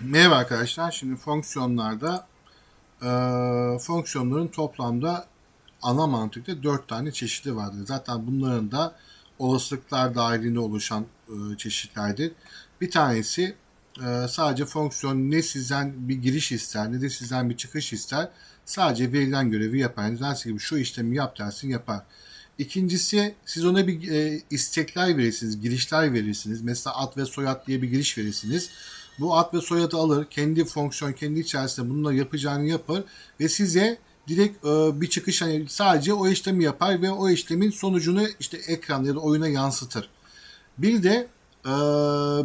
Merhaba arkadaşlar. Şimdi fonksiyonlarda e, fonksiyonların toplamda ana mantıkta 4 tane çeşidi vardır. Zaten bunların da olasılıklar dahilinde oluşan e, çeşitlerdir. Bir tanesi e, sadece fonksiyon ne sizden bir giriş ister ne de sizden bir çıkış ister. Sadece verilen görevi yapar. Yani dersi gibi şu işlemi yap dersin yapar. İkincisi siz ona bir e, istekler verirsiniz, girişler verirsiniz. Mesela ad ve soyad diye bir giriş verirsiniz. Bu ad ve soyadı alır, kendi fonksiyon, kendi içerisinde bununla yapacağını yapar ve size direkt e, bir çıkış hani sadece o işlemi yapar ve o işlemin sonucunu işte ekranda ya da oyuna yansıtır. Bir de e,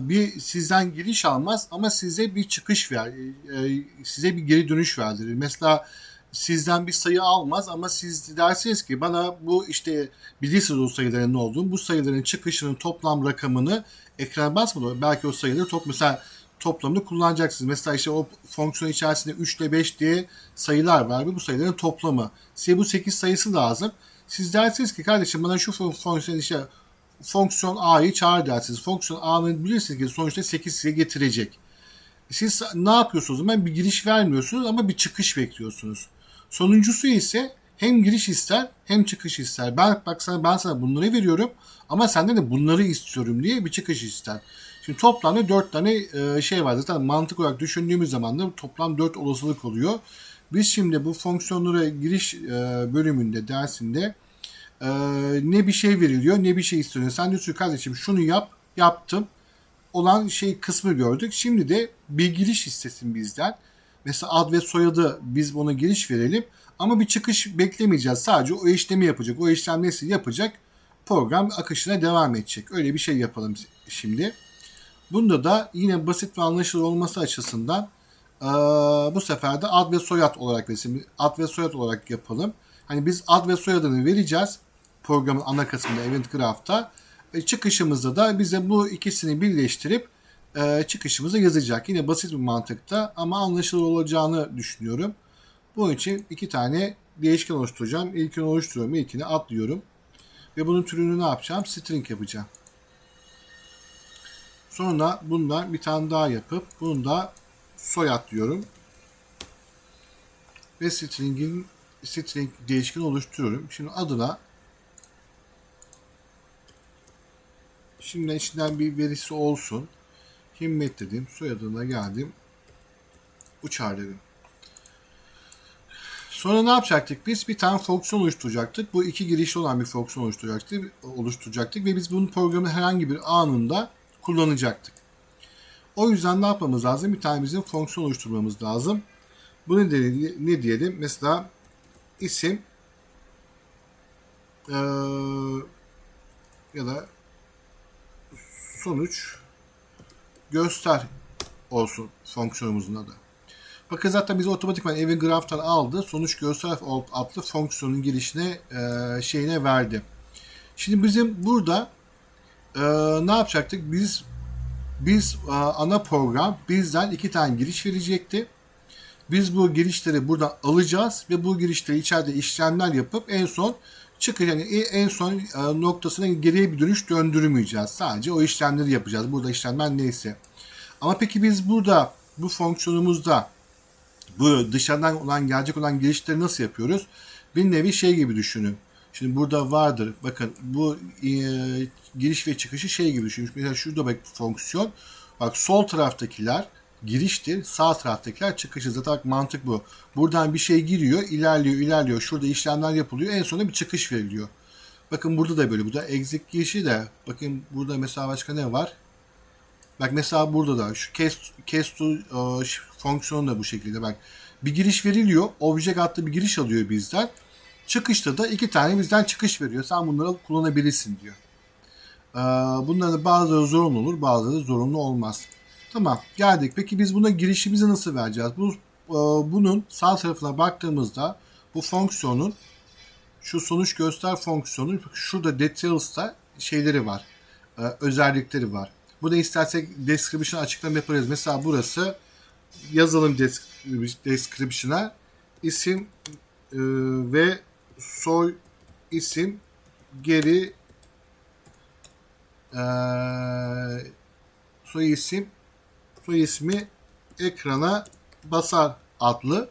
bir sizden giriş almaz ama size bir çıkış ver, e, size bir geri dönüş verdirir. Mesela sizden bir sayı almaz ama siz dersiniz ki bana bu işte bilirsiniz o sayıların ne olduğunu bu sayıların çıkışının toplam rakamını ekran basmadan belki o sayıları top mesela toplamını kullanacaksınız. Mesela işte o fonksiyon içerisinde 3 ile 5 diye sayılar var ve bu sayıların toplamı. Size bu 8 sayısı lazım. Siz dersiniz ki kardeşim bana şu fonksiyon işte fonksiyon A'yı çağır dersiniz. Fonksiyon A'nın bilirsiniz ki sonuçta 8 size getirecek. Siz ne yapıyorsunuz? Ben bir giriş vermiyorsunuz ama bir çıkış bekliyorsunuz. Sonuncusu ise hem giriş ister hem çıkış ister. Ben bak sana ben sana bunları veriyorum ama senden de bunları istiyorum diye bir çıkış ister. Şimdi toplamda 4 tane e, şey var. Zaten mantık olarak düşündüğümüz zaman da toplam 4 olasılık oluyor. Biz şimdi bu fonksiyonlara giriş e, bölümünde dersinde e, ne bir şey veriliyor ne bir şey istiyor. Sen diyorsun kardeşim şunu yap yaptım olan şey kısmı gördük. Şimdi de bir giriş istesin bizden. Mesela ad ve soyadı biz ona giriş verelim. Ama bir çıkış beklemeyeceğiz. Sadece o işlemi yapacak. O işlem nesi yapacak? Program akışına devam edecek. Öyle bir şey yapalım şimdi. Bunda da yine basit ve anlaşılır olması açısından e, bu sefer de ad ve soyad olarak resim, ad ve soyad olarak yapalım. Hani biz ad ve soyadını vereceğiz programın ana kısmında Event Graph'ta. E, çıkışımızda da bize bu ikisini birleştirip e, çıkışımıza yazacak. Yine basit bir mantıkta ama anlaşılır olacağını düşünüyorum. Bunun için iki tane değişken oluşturacağım. İlkini oluşturuyorum. İlkini atlıyorum. Ve bunun türünü ne yapacağım? String yapacağım. Sonra bundan bir tane daha yapıp bunu da soyad diyorum. Ve string'in string değişkeni oluşturuyorum. Şimdi adına Şimdi içinden bir verisi olsun. Himmet dedim. Soyadına geldim. Uçar dedim. Sonra ne yapacaktık biz? Bir tane fonksiyon oluşturacaktık. Bu iki girişli olan bir fonksiyon oluşturacaktık, oluşturacaktık ve biz bunun programı herhangi bir anında kullanacaktık. O yüzden ne yapmamız lazım? Bir tane bizim fonksiyon oluşturmamız lazım. Bu ne, ne diyelim? Mesela isim ee, ya da sonuç göster olsun fonksiyonumuzun adı. Bakın zaten biz otomatikman evin graph'tan aldı. Sonuç göster adlı fonksiyonun girişine e, şeyine verdi. Şimdi bizim burada e, ne yapacaktık? Biz biz e, ana program bizden iki tane giriş verecekti. Biz bu girişleri buradan alacağız ve bu girişleri içeride işlemler yapıp en son çıkış yani en son e, noktasına geriye bir dönüş döndürmeyeceğiz. Sadece o işlemleri yapacağız. Burada işlemler neyse. Ama peki biz burada bu fonksiyonumuzda bu dışarıdan olan gelecek olan girişleri nasıl yapıyoruz? Bir nevi şey gibi düşünün. Şimdi burada vardır. Bakın bu e, giriş ve çıkışı şey gibi düşünün. Mesela şurada bak fonksiyon. Bak sol taraftakiler giriştir. Sağ taraftakiler çıkışı. Zaten mantık bu. Buradan bir şey giriyor, ilerliyor, ilerliyor. Şurada işlemler yapılıyor. En sonunda bir çıkış veriliyor. Bakın burada da böyle. Bu da exit girişi de. Bakın burada mesela başka ne var? Bak mesela burada da şu case, case to uh, fonksiyonu da bu şekilde. Bak bir giriş veriliyor. Object adlı bir giriş alıyor bizden. Çıkışta da iki tane bizden çıkış veriyor. Sen bunları kullanabilirsin diyor. Uh, bunların bazıları zorunlu olur, bazıları zorunlu olmaz. Tamam geldik. Peki biz buna girişimizi nasıl vereceğiz? Bu, uh, bunun sağ tarafına baktığımızda bu fonksiyonun şu sonuç göster fonksiyonu şurada details'ta şeyleri var. özellikleri var. Burada istersek description açıklama yaparız. Mesela burası yazalım description'a isim e, ve soy isim geri e, soy isim soy ismi ekrana basar adlı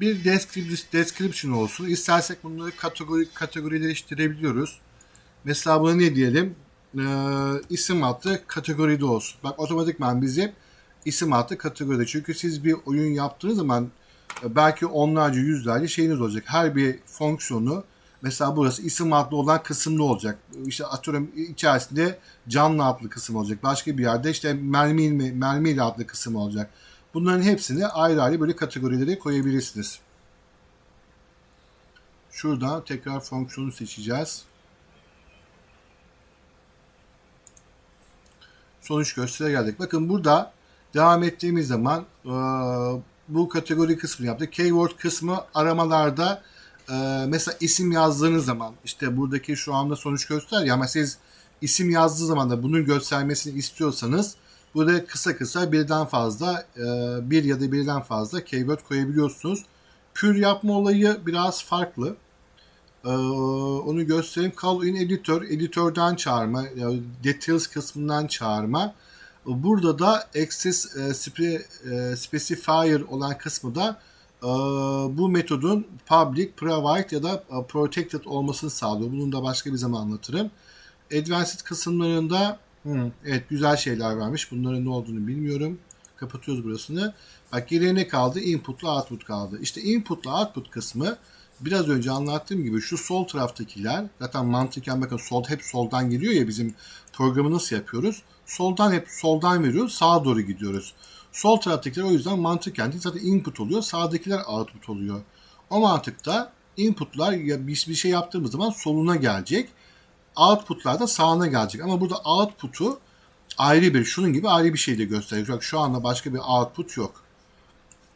bir descrip- description olsun. İstersek bunları kategori kategorileştirebiliyoruz. Mesela buna ne diyelim? Ee, isim adlı kategoride olsun. Bak otomatikman bizi isim adlı kategoride. Çünkü siz bir oyun yaptığınız zaman belki onlarca yüzlerce şeyiniz olacak. Her bir fonksiyonu mesela burası isim adlı olan kısımda olacak. İşte atıyorum içerisinde canlı adlı kısım olacak. Başka bir yerde işte mermi mermiyle adlı kısım olacak. Bunların hepsini ayrı ayrı böyle kategorilere koyabilirsiniz. Şurada tekrar fonksiyonu seçeceğiz. Sonuç göstere geldik. Bakın burada devam ettiğimiz zaman e, bu kategori kısmını yaptık. Keyword kısmı aramalarda e, mesela isim yazdığınız zaman işte buradaki şu anda sonuç göster ya ama siz isim yazdığı zaman da bunun göstermesini istiyorsanız burada kısa kısa birden fazla e, bir ya da birden fazla keyword koyabiliyorsunuz. Pür yapma olayı biraz farklı. Ee, onu göstereyim. Call in editor, editörden çağırma, details kısmından çağırma. Burada da access e, spe, e, specifier olan kısmı da e, bu metodun public, private ya da e, protected olmasını sağlıyor. Bunun da başka bir zaman anlatırım. Advanced kısımlarında hmm, evet güzel şeyler vermiş. Bunların ne olduğunu bilmiyorum. Kapatıyoruz burasını. Bak geriye ne kaldı? Input'la output kaldı. İşte input'la output kısmı biraz önce anlattığım gibi şu sol taraftakiler zaten mantıken bakın sol hep soldan geliyor ya bizim programı nasıl yapıyoruz? Soldan hep soldan veriyoruz sağa doğru gidiyoruz. Sol taraftakiler o yüzden mantıken zaten input oluyor sağdakiler output oluyor. O mantıkta inputlar ya bir, bir şey yaptığımız zaman soluna gelecek. Outputlar da sağına gelecek. Ama burada output'u ayrı bir şunun gibi ayrı bir şey de gösteriyor. Şu anda başka bir output yok.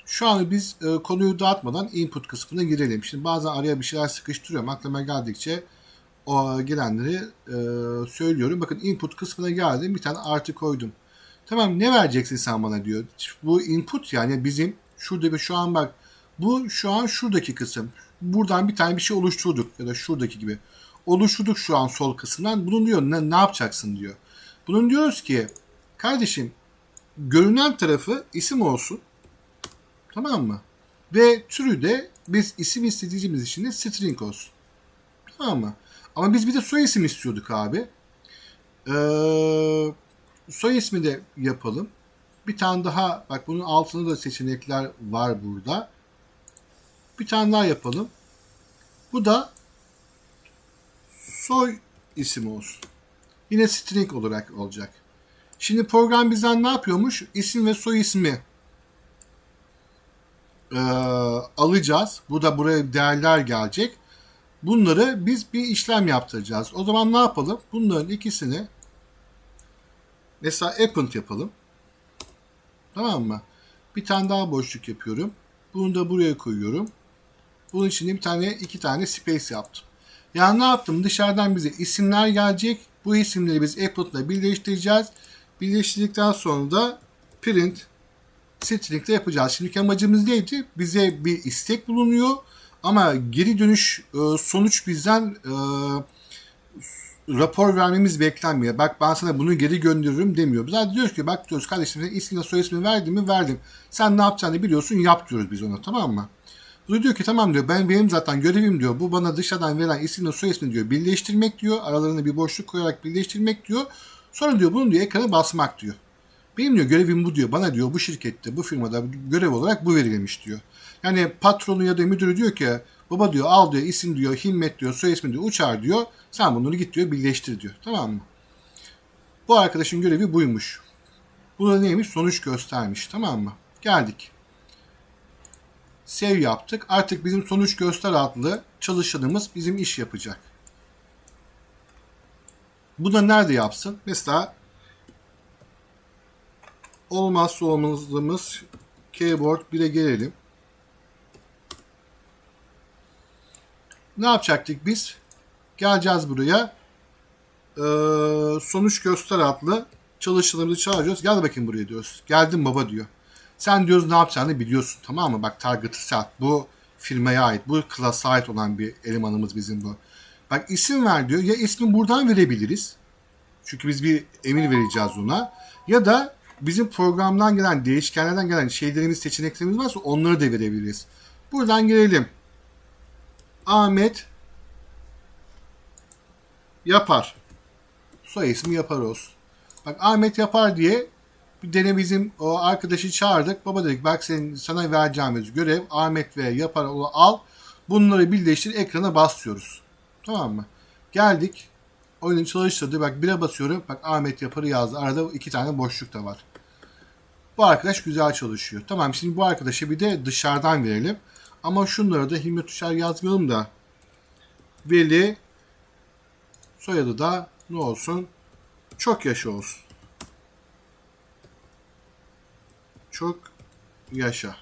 Şu an biz e, konuyu dağıtmadan input kısmına girelim. Şimdi bazen araya bir şeyler sıkıştırıyorum. Aklıma geldikçe o gelenleri e, söylüyorum. Bakın input kısmına geldim. Bir tane artı koydum. Tamam ne vereceksin sen bana diyor. Bu input yani bizim şurada bir şu an bak bu şu an şuradaki kısım. Buradan bir tane bir şey oluşturduk ya da şuradaki gibi. Oluşturduk şu an sol kısımdan. Bunun diyor ne, ne yapacaksın diyor. Bunun diyoruz ki kardeşim görünen tarafı isim olsun. Tamam mı? Ve türü de biz isim istediğimiz için de string olsun. Tamam mı? Ama biz bir de soy isim istiyorduk abi. Ee, soy ismi de yapalım. Bir tane daha bak bunun altında da seçenekler var burada. Bir tane daha yapalım. Bu da soy isim olsun. Yine string olarak olacak. Şimdi program bizden ne yapıyormuş? İsim ve soy ismi e, alacağız. Bu da buraya değerler gelecek. Bunları biz bir işlem yaptıracağız. O zaman ne yapalım? Bunların ikisini mesela append yapalım. Tamam mı? Bir tane daha boşluk yapıyorum. Bunu da buraya koyuyorum. Bunun için bir tane iki tane space yaptım. Yani ne yaptım? Dışarıdan bize isimler gelecek. Bu isimleri biz append'la birleştireceğiz. Birleştirdikten sonra da print string'de yapacağız. Şimdiki amacımız neydi? Bize bir istek bulunuyor ama geri dönüş e, sonuç bizden e, rapor vermemiz beklenmiyor. Bak ben sana bunu geri gönderirim demiyor. Biz diyoruz ki bak diyoruz kardeşim sen ismini soy ismini verdim mi? Verdim. Sen ne yapacağını biliyorsun yap diyoruz biz ona tamam mı? Bu diyor ki tamam diyor ben benim zaten görevim diyor. Bu bana dışarıdan verilen isimle soy ismini diyor birleştirmek diyor. Aralarına bir boşluk koyarak birleştirmek diyor. Sonra diyor bunu diyor ekrana basmak diyor. Benim diyor görevim bu diyor. Bana diyor bu şirkette, bu firmada görev olarak bu verilmiş diyor. Yani patronu ya da müdürü diyor ki baba diyor al diyor isim diyor, himmet diyor, soy ismi diyor, uçar diyor. Sen bunları git diyor birleştir diyor. Tamam mı? Bu arkadaşın görevi buymuş. Bu da neymiş? Sonuç göstermiş. Tamam mı? Geldik. Save yaptık. Artık bizim sonuç göster adlı çalışanımız bizim iş yapacak. Bu da nerede yapsın? Mesela olmazsa olmazımız keyboard 1'e gelelim. Ne yapacaktık biz? Geleceğiz buraya. Ee, sonuç göster adlı çalışanımızı çağırıyoruz. Gel bakayım buraya diyoruz. Geldim baba diyor. Sen diyoruz ne yapacağını biliyorsun tamam mı? Bak target'ı set. Bu firmaya ait. Bu klasa ait olan bir elemanımız bizim bu. Bak isim ver diyor. Ya ismi buradan verebiliriz. Çünkü biz bir emir vereceğiz ona. Ya da bizim programdan gelen, değişkenlerden gelen şeylerimiz, seçeneklerimiz varsa onları da verebiliriz. Buradan girelim. Ahmet yapar. Soy ismi yapar olsun. Bak Ahmet yapar diye bir dene bizim o arkadaşı çağırdık. Baba dedik bak senin sana vereceğimiz görev Ahmet ve yapar onu al. Bunları birleştir ekrana basıyoruz. Tamam mı? Geldik. Oyunu çalıştırdı. Bak bire basıyorum. Bak Ahmet yaparı yazdı. Arada iki tane boşluk da var. Bu arkadaş güzel çalışıyor. Tamam şimdi bu arkadaşa bir de dışarıdan verelim. Ama şunları da Hilmi Tuşar yazmayalım da. Veli soyadı da ne olsun? Çok yaşa olsun. Çok yaşa.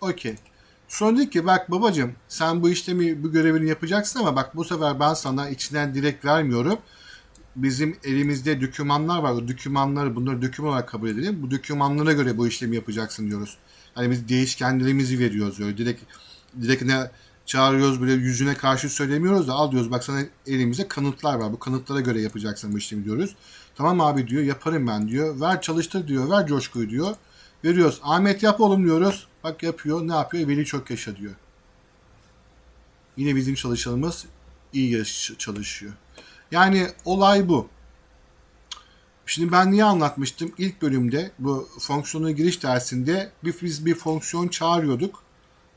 Okey. Sonra dedi ki bak babacım sen bu işlemi bu görevini yapacaksın ama bak bu sefer ben sana içinden direkt vermiyorum. Bizim elimizde dokümanlar var. O dokümanları bunları doküman olarak kabul edelim. Bu dokümanlara göre bu işlemi yapacaksın diyoruz. Hani biz değişkenlerimizi veriyoruz öyle. Direkt direkt ne çağırıyoruz böyle yüzüne karşı söylemiyoruz da al diyoruz bak sana elimizde kanıtlar var. Bu kanıtlara göre yapacaksın bu işlemi diyoruz. Tamam abi diyor yaparım ben diyor. Ver çalıştır diyor. Ver coşkuyu diyor. Veriyoruz. Ahmet yap oğlum diyoruz. Bak yapıyor. Ne yapıyor? Veli çok yaşa diyor. Yine bizim çalışanımız iyi çalışıyor. Yani olay bu. Şimdi ben niye anlatmıştım? İlk bölümde bu fonksiyona giriş dersinde bir, biz bir fonksiyon çağırıyorduk.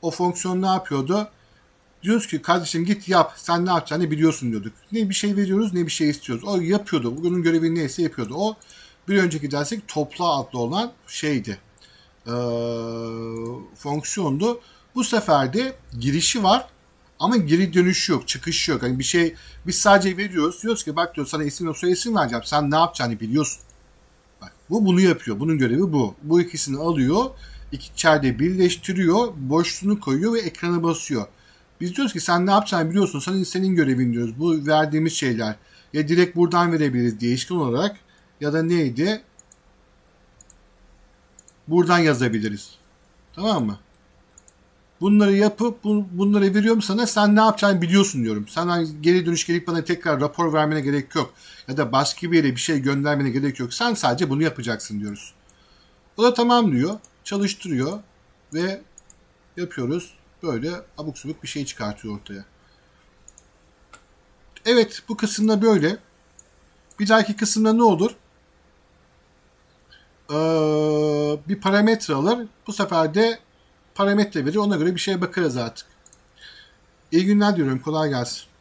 O fonksiyon ne yapıyordu? Diyoruz ki kardeşim git yap. Sen ne yapacağını biliyorsun diyorduk. Ne bir şey veriyoruz ne bir şey istiyoruz. O yapıyordu. Bugünün görevi neyse yapıyordu. O bir önceki dersek topla adlı olan şeydi. Ee, fonksiyondu. Bu sefer de girişi var ama geri dönüşü yok, çıkışı yok. Hani bir şey biz sadece veriyoruz. Diyoruz ki bak diyor sana isim ve soy isim vereceğim. Sen ne yapacağını biliyorsun. Bak bu bunu yapıyor. Bunun görevi bu. Bu ikisini alıyor. iki içeride birleştiriyor. Boşluğunu koyuyor ve ekrana basıyor. Biz diyoruz ki sen ne yapacağını biliyorsun. Senin, senin görevin diyoruz. Bu verdiğimiz şeyler. Ya direkt buradan verebiliriz değişken olarak ya da neydi? Buradan yazabiliriz. Tamam mı? Bunları yapıp bu- bunları veriyorum sana sen ne yapacağını biliyorsun diyorum. Sen hani geri dönüş gelip bana tekrar rapor vermene gerek yok. Ya da başka bir yere bir şey göndermene gerek yok. Sen sadece bunu yapacaksın diyoruz. O da tamam diyor. Çalıştırıyor ve yapıyoruz. Böyle abuk subuk bir şey çıkartıyor ortaya. Evet bu kısımda böyle. Bir dahaki kısımda ne olur? Ee, bir parametre alır. Bu sefer de parametre verir. Ona göre bir şeye bakarız artık. İyi günler diyorum. Kolay gelsin.